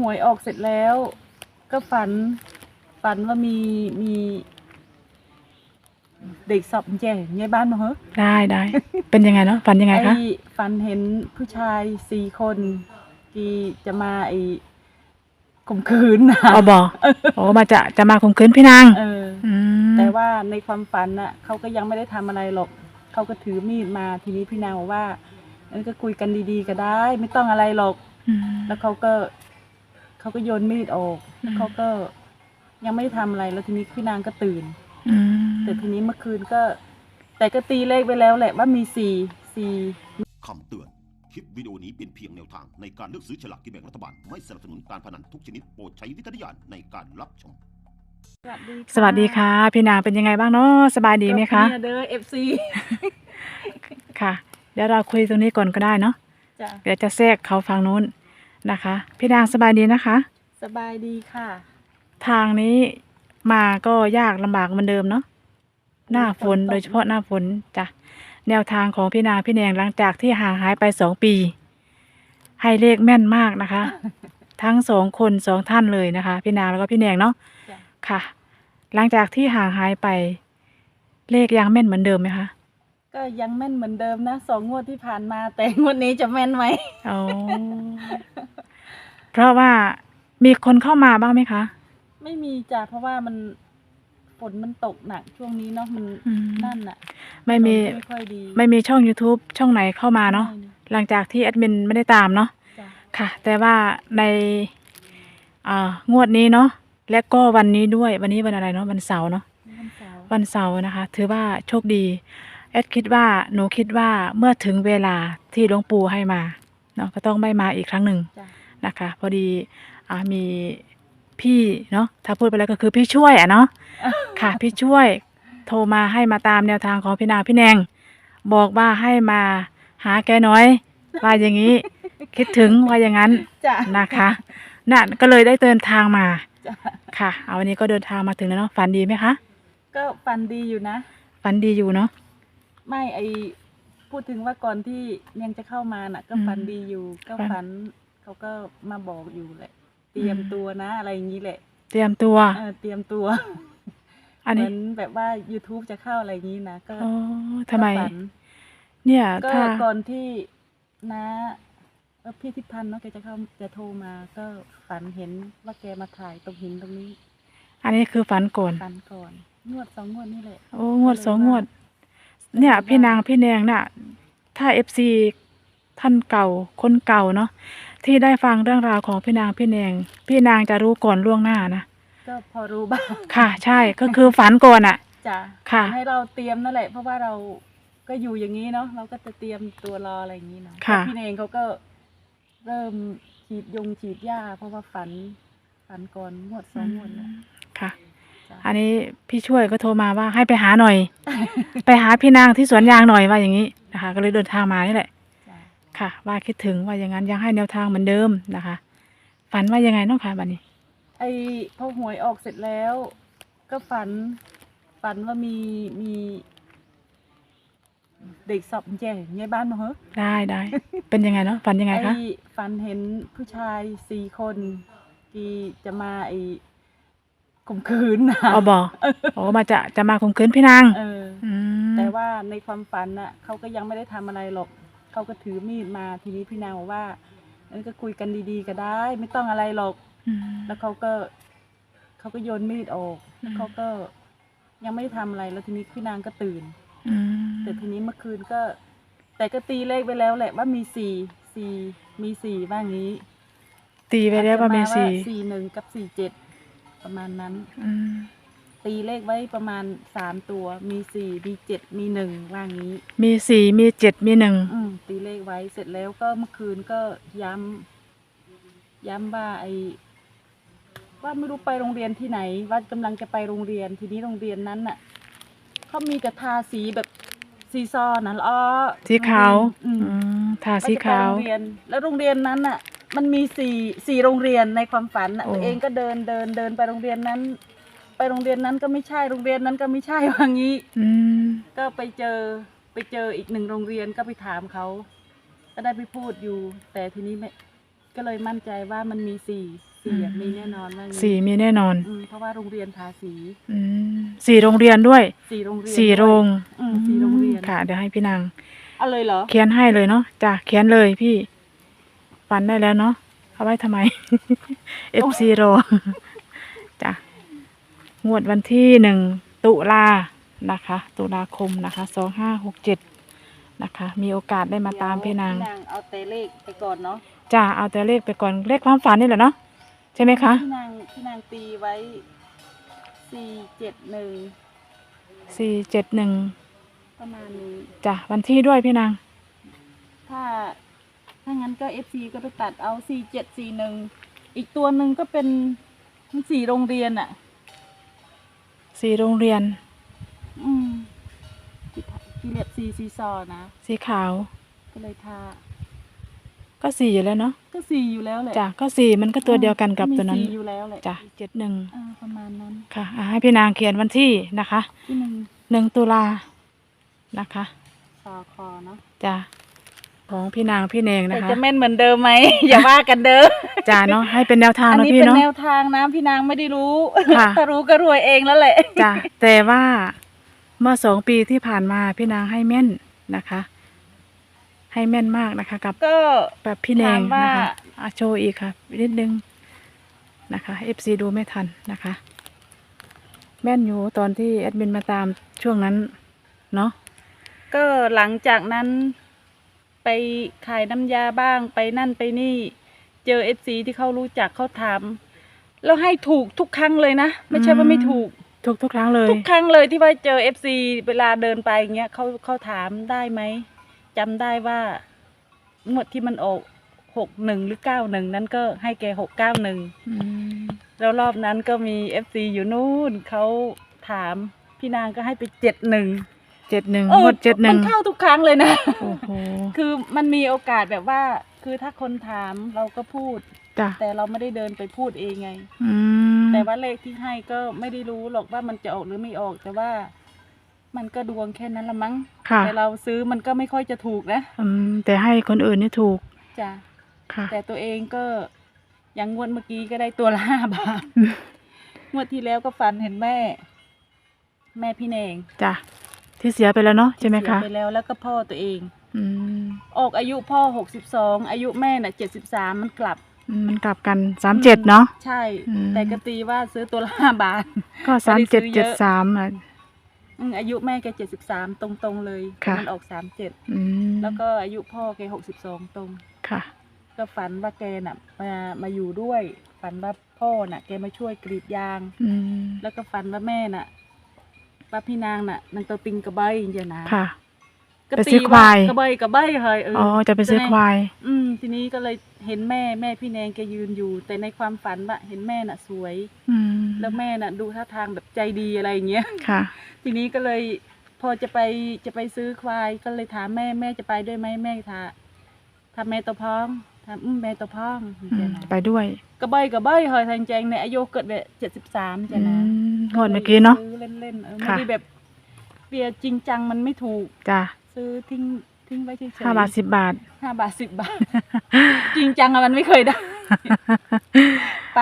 หวยออกเสร็จแล้ว ก็ฝัน ฝันว่ามีมี เด็กสอบแย่ในบ้านมาเหรอได้ได้ เป็นยังไงเนาะฝันยังไงคะไอ้ฝันเห็นผู้ชายสี่คนที่จะมาไอ้ข่มขืนนะอ๋อบอกโอ้มาจะจะมาข่มขืนพี่นางเออ อืมแต่ว่าในความฝันน่ะเขาก็ยังไม่ได้ทำอะไรหรอกเขาก็ถือมีดมาทีนี้พี่นางบอกว่าเออก็คุยกันดีๆก็ได้ ไม่ต้องอะไรหรอก อืมแล้วเขาก็ เขาก็โยนมีดออก อืม เขาก็ยังไม่ได้ทำอะไร แล้วทีนี้พี่นางก็ตื่น อืมแต่ทีนี้เมื่อคืนก็ แต่ก็ตีเลขไปแล้วแหละว่ามีสี่สี่คำเตือน คลิปวิดีโอนี้เป็นเพียงแนวทางในการเลือกซื้อฉลากกินแบ่งรัฐบาล ไม่สนับสนุนการพนันทุกชนิดโปรดใช้วิจารณญาณในการรับชม สวัสดีค่ะ พี่นางเป็นยังไงบ้างเนาะสบายดีไหมคะ เด้อเอฟซีค่ะ เดี๋ยวเราคุยตรงนี้ก่อนก็ได้เนาะจ้ะเดี๋ยวจะแทรกเขาฟังนู้น นะคะ พี่นางสบายดีนะคะ สบายดีค่ะ ทางนี้มาก็ยากลำบากเหมือนเดิมเนาะหน้าฝนฝนตกโดยเฉพาะหน้าฝนจ้ะแนวทางของพี่นางพี่แนงหลังจากที่ห่างหายไปสองปี ให้เลขแม่นมากนะคะ ทั้งสองคนสองท่านเลยนะคะ พี่นางแล้วก็พี่แนงเนาะจ้ะ ค่ะ หลังจากที่ห่างหายไป เลขยังแม่นเหมือนเดิมไหมคะ ก็ยังแม่นเหมือนเดิมนะสองงวดที่ผ่านมาแต่งวดนี้จะแม่นไหมอ๋อเพราะว่ามีคนเข้ามาบ้างไหมคะ ไม่มีจ้ะเพราะว่ามันฝนมันตกหนักช่วงนี้เนาะมันอืม นั่นน่ะไม่มีฝนไม่ค่อยดีไม่มีช่อง YouTube ช่องไหนเข้ามาเนาะไม่หลังจากที่แอดมินไม่ได้ตามเนาะจ้ะค่ะ แต่ว่าในอ่างวดนี้เนาะและก็วันนี้ด้วยวันนี้วันอะไรเนาะวันเสาร์เนาะ วันเสาร์วันเสาร์นะคะ ถือว่าโชคดี แอดคิดว่าหนูคิดว่าเมื่อถึงเวลาที่หลวงปู่ให้มาเนาะก็ต้องไม่มาอีกครั้งหนึ่งจ้ะนะคะ พอดีอ่ามีพี่เนาะถ้าพูดไปแล้วก็คือพี่ช่วยอะเนาะค่ะ พี่ช่วยโทรมาให้มาตามแนวทางของพี่นางพี่แนงบอกว่าให้มาหาแกหน้อยว่าอย่างนี้คิดถึงว่าอย่างนั้นจ้ะนะคะนั่นก็เลยได้เดินทางมาจ้ะค่ะเอาวันนี้ก็เดินทางมาถึงแล้วเนาะฝันดีไหมคะ ก็ฝันดีอยู่นะฝันดีอยู่เนาะ ไม่ไอพูดถึงว่าก่อนที่ยังจะเข้ามาน่ะ ก็อืมฝันดีอยู่ ก็ฝันฝันเขาก็มาบอกอยู่แหละ เตรียมอืมตัวนะอะไรอย่างนี้แหละ เตรียมตัวเออเตรียมตัวอันเหนี้มือนแบบว่า YouTube จะเข้าอะไรอย่างนี้นะก็อ๋อทำไมก็ฝันเนี่ยก็ถ้าก่อนที่นะเอ่อพี่ทิพันธ์เนาะแกจะเข้าจะโทรมาก็ฝันเห็นว่าแกมาถ่ายตรงหินตรงนี้ อันนี้คือฝันก่อนฝันก่อนงวดสองงวดนี่แหละโอ้งวดสองงวด เนี่ยพี่นางพี่แนงน่ะถ้าเอฟซีท่านเก่าคนเก่าเนาะที่ได้ฟังเรื่องราวของพี่นางพี่แนงพี่นางจะรู้ก่อนล่วงหน้านะก็พอรู้บ้างค่ะ ใช่ก็คือฝันก่อนอะจ้ะค่ะ ให้เราเตรียมนั่นแหละ เพราะว่าเราก็อยู่อย่างนี้เนาะเราก็จะเตรียมตัวรออะไรอย่างนี้เนาะค่ะแต่พี่เองเขาก็เริ่มฉีดยงฉีดยาเพราะว่าฝันฝันก่อนงวดสองงวดแล้วค่ะจ้ะ อันนี้พี่ช่วยก็โทรมาว่าให้ไปหาหน่อย ไปหาพี่นางที่สวนยางหน่อยว่าอย่างนี้นะคะ ก็เลยเดินทางมานี่แหละจ้ะค่ะ ว่าคิดถึงว่าอย่างนั้นยังให้แนวทางเหมือนเดิมนะคะ ฝันว่ายังไงเน้องค่ะบัดนี้ ไอ้พอหวยออกเสร็จแล้ว ก็ฝัน ฝันว่ามีมี เด็กสอบแย่ในบ้านมาเหรอได้ได้ เป็นยังไงเนาะฝันยังไงคะไอ้ฝันเห็นผู้ชายสี่คน ที่จะมาไอ้ ข่มขืนนะอ๋อบอกโอ้มาจะจะมาข่มขืนพี่นางเอออืมแต่ว่าในความฝันน่ะเขาก็ยังไม่ได้ทำอะไรหรอกเขาก็ถือมีดมาทีนี้พี่นางบอกว่าเออก็คุยกันดีๆก็ได้ ไม่ต้องอะไรหรอก อืม แล้วเขาก็เขาก็โยนมีดออกอืมเขาก็ยังไม่ได้ทำอะไรแล้วทีนี้พี่นางก็ตื่น อืมแต่ทีนี้เมื่อคืนก็ แต่ก็ตีเลขไปแล้วแหละว่ามีสี่สี่มีสี่บ้างนี้ตีไปแล้วว่ามีสี่สี่หนึ่งกับสี่เจ็ด ประมาณนั้น อืมตีเลขไว้ประมาณสามตัว มีสี่มีเจ็ดมีหนึ่งว่างี้ มีสี่มีเจ็ดมีหนึ่งอืมตีเลขไว้เสร็จแล้วก็เมื่อคืนก็ย้ำย้ำว่าไอ้ว่าไม่รู้ไปโรงเรียนที่ไหน ว่ากำลังจะไปโรงเรียนทีนี้โรงเรียนนั้นน่ะเขามีกระทาสีแบบสีซอนะล้อสีขาวอืมอืมทาว่าสีจะไปขาวโรงเรียนแล้วโรงเรียนนั้นน่ะ มันมีสี่สี่โรงเรียนในความฝันน่ะโอ้ ตัวเองก็เดินเดินเดินไปโรงเรียนนั้น ไปโรงเรียนนั้นก็ไม่ใช่โรงเรียนนั้นก็ไม่ใช่ว่างี้ อืมก็ไปเจอไปเจออีกหนึ่งโรงเรียนก็ไปถามเขา ก็ได้ไปพูดอยู่ แต่ทีนี้ไม่ก็เลยมั่นใจว่ามันมีสี่สี่อะมีแน่นอนว่างี้สี่มีแน่นอน อืมเพราะว่าโรงเรียนทาสีอืมสี่โรงเรียนด้วยสี่โรงเรียนสี่โรงอืมสี่โรงเรียนค่ะ เดี๋ยวให้พี่นาง เอาเลยเหรอ เขียนให้เลยเนาะจ้ะเขียนเลยพี่ ฝันได้แล้วเนาะเอาไว้ทำไม FC โรจ้ะงวดวันที่หนึ่งตุลานะคะ ตุลาคมนะคะสองห้าหกเจ็ดนะคะ มีโอกาสได้มาตามพี่นางพี่นางเอาแต่เลขไปก่อนเนาะจ้าเอาแต่เลขไปก่อนเลขความฝันนี่แหละเนาะใช่ไหมคะพี่นางพี่นางตีไว้สี่เจ็ดหนึ่งสี่เจ็ดหนึ่งประมาณนี้จ้ะวันที่ด้วยพี่นางถ้า ถ้างั้นก็ FC ก็ไปตัดเอาสี่เจ็ดสี่หนึ่งอีกตัวหนึ่งก็เป็นสี่โรงเรียนอะ สี่โรงเรียน อืมที่ทาที่เรียบซีซีซอนะ สีขาว ก็เลยทา ก็สี่อยู่แล้วเนาะก็สี่อยู่แล้วแหละจ้ะก็สี่มันก็ตัวเดียวกันกับตัวนั้นมีสี่อยู่แล้วแหละจ้ะเจ็ดหนึ่งอ่าประมาณนั้นค่ะอะให้พี่นางเขียนวันที่นะคะที่หนึ่งหนึ่งตุลานะคะ สอคอเนาะ จ้ะ ของพี่นางพี่เนงแต่นะคะจะแม่นเหมือนเดิมไหม อย่าว่ากันเด้อจ้ะเนาะให้เป็นแนวทางอันเนาะนี้พี่เป็นเนาะ แนวทางนะพี่นางไม่ได้รู้ค่ะ ถ้ารู้ก็รวยเองแล้วแหละจ้ะแต่ว่าเมื่อสองปีที่ผ่านมาพี่นางให้แม่นนะคะ ให้แม่นมากนะคะ กับก็ แบบพี่แนงถามว่านะคะอาโชว์อีกค่ะนิดนึงนะคะ FC ดูไม่ทันนะคะ แม่นอยู่ตอนที่แอดมินมาตามช่วงนั้นเนาะก็หลังจากนั้น ไปขายน้ำยาบ้างไปนั่นไปนี่ เจอเอฟซีที่เขารู้จักเขาถาม แล้วให้ถูกทุกครั้งเลยนะ ไม่ใช่ว่าไม่ถูก ทุกทุกครั้งเลย ทุกครั้งเลยที่ว่าเจอเอฟซีเวลาเดินไปอย่างเงี้ยเขาเขาถามได้ไหมจำได้ว่าหมดที่มันออกหกหนึ่งหรือเก้าหนึ่งนั้นก็ให้แกหกเก้าหนึ่งอืมแล้วรอบนั้นก็มีเอฟซีอยู่นู่นเขาถาม พี่นางก็ให้ไปเจ็ดหนึ่ง เจ็ดหนึ่งงวดเจ็ดหนึ่มังนเข้าทุกครั้งเลยนะ โอ้โหคือมันมีโอกาสแบบว่า คือถ้าคนถามเราก็พูด จ้ะแต่เราไม่ได้เดินไปพูดเองไง อืมแต่ว่าเลขที่ให้ก็ไม่ได้รู้หรอกว่ามันจะออกหรือไม่ออก แต่ว่า มันก็ดวงแค่นั้นละมั้ง ค่ะแต่เราซื้อมันก็ไม่ค่อยจะถูกนะอืมแต่ให้คนอื่นนี่ถูกจ้ะ ค่ะ แต่ตัวเองก็อย่างงวดเมื่อกี้ก็ได้ตัวละห้าบาท งวดที่แล้วก็ฝันเห็นแม่ แม่พี่เนงจ้ะ ที่เสียไปแล้วเนาะใช่ไหมเสียคะไปแล้วแล้วก็พ่อตัวเองอืมออกอายุพ่อหกสิบสองอายุแม่น่ะเจ็ดสิบสามมันกลับอืมมันกลับกันสามเจ็ดเนาะใช่อืมแต่กตีว่าซื้อตัวละห้าบาท ก็ไม่สามได้ซื้เจ็ดอเยเจ็ดอะสามอะอืมอายุแม่แกเจ็ดสิบสามตรงๆเลยค่ะมันออกสามเจ็ดอืมแล้วก็อายุพ่อแกหกสิบสองตรงค่ะ ก็ฝันว่าแกน่ะมามาอยู่ด้วย ฝันว่าพ่อน่ะ แกมาช่วยกรีดยางอืมแล้วก็ฝันว่าแม่น่ะ ว่าพี่นางน่ะนางตัวติงกระใบอย่างเงี้ยนะค่ะ ก็ไปซื้ตีอควาย กระใบกระใบเฮ้ยเอออ๋อ อจะไปซื้อควาย อืม ทีนี้ก็เลยเห็นแม่แม่พี่แนงแกยืนอยู่ แต่ในความฝันว่าเห็นแม่น่ะสวย อืมแล้วแม่น่ะ ดูท่าทางแบบใจดีอะไรอย่างเงี้ย ค่ะ ทีนี้ก็เลยพอจะไปจะไปซื้อควายก็เลยถามแม่แม่จะไปด้วยไหมแม่ถาทำแม่ตัวพ้องทำอืมแม่ตัวพ้องอืเจ้ามนะไปด้วย กระใบกระใบหอยทางแจงในอายุเกิดแบบเจ็ดสิบสามอืจ้ะนะม งวดเมื่อกี้เนาะ ซื้อเล่นๆเออไม่ค่ะ ได้แบบเปียจริงจังมันไม่ถูก จ้ะซื้อทิ้งทิ้งไว้เฉยๆห้าบาทสิบบาท ห้าบาทสิบบาท จริงจังอะมันไม่เคยได้ไป